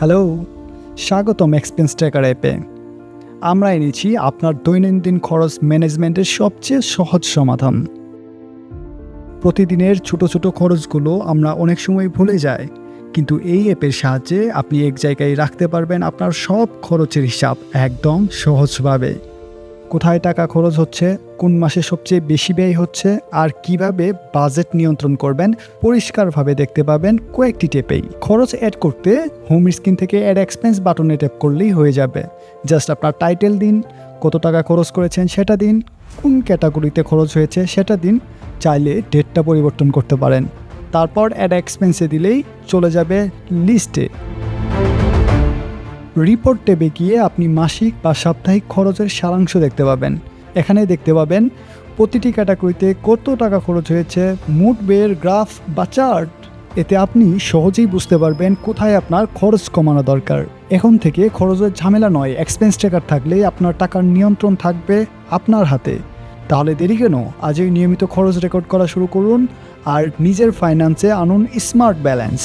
Hello, স্বাগতম expense tracker অ্যাপে আমরা এনেছি আপনার দৈনন্দিন খরচ ম্যানেজমেন্টের সবচেয়ে সহজ সমাধান। প্রতিদিনের ছোট ছোট খরচগুলো আমরা অনেক সময় ভুলে যাই, কিন্তু এই অ্যাপের সাহায্যে আপনি এক জায়গায় রাখতে পারবেন আপনার সব খরচের হিসাব একদম সহজভাবে। কোথায় টাকা খরচ হচ্ছে, কোন মাসে সবচেয়ে বেশি ব্যয় হচ্ছে আর কীভাবে বাজেট নিয়ন্ত্রণ করবেন, পরিষ্কারভাবে দেখতে পাবেন কয়েকটি টেপেই। খরচ অ্যাড করতে হোম স্ক্রিন থেকে অ্যাড এক্সপেন্স বাটনে ট্যাপ করলেই হয়ে যাবে। জাস্ট আপনার টাইটেল দিন, কত টাকা খরচ করেছেন সেটা দিন, কোন ক্যাটাগরিতে খরচ হয়েছে সেটা দিন, চাইলে ডেটটা পরিবর্তন করতে পারেন। তারপর অ্যাড এক্সপেন্সে দিলেই চলে যাবে লিস্টে রিপোর্ট ট্যাবে গিয়ে আপনি মাসিক বা সাপ্তাহিক খরচের সারাংশ দেখতে পাবেন। এখানে দেখতে পাবেন প্রতিটি ক্যাটাগরিতে কত টাকা খরচ হয়েছে মুড বের গ্রাফ বা চার্ট। এতে আপনি সহজেই বুঝতে পারবেন কোথায় আপনার খরচ কমানো দরকার। এখন থেকে খরচের ঝামেলা নয় এক্সপেন্স ট্র্যাকার থাকলে আপনার টাকার নিয়ন্ত্রণ থাকবে আপনার হাতে। তাহলে দেরি কেন? আজই নিয়মিত খরচ রেকর্ড করা শুরু করুন আর নিজের ফাইন্যান্সে আনুন স্মার্ট ব্যালেন্স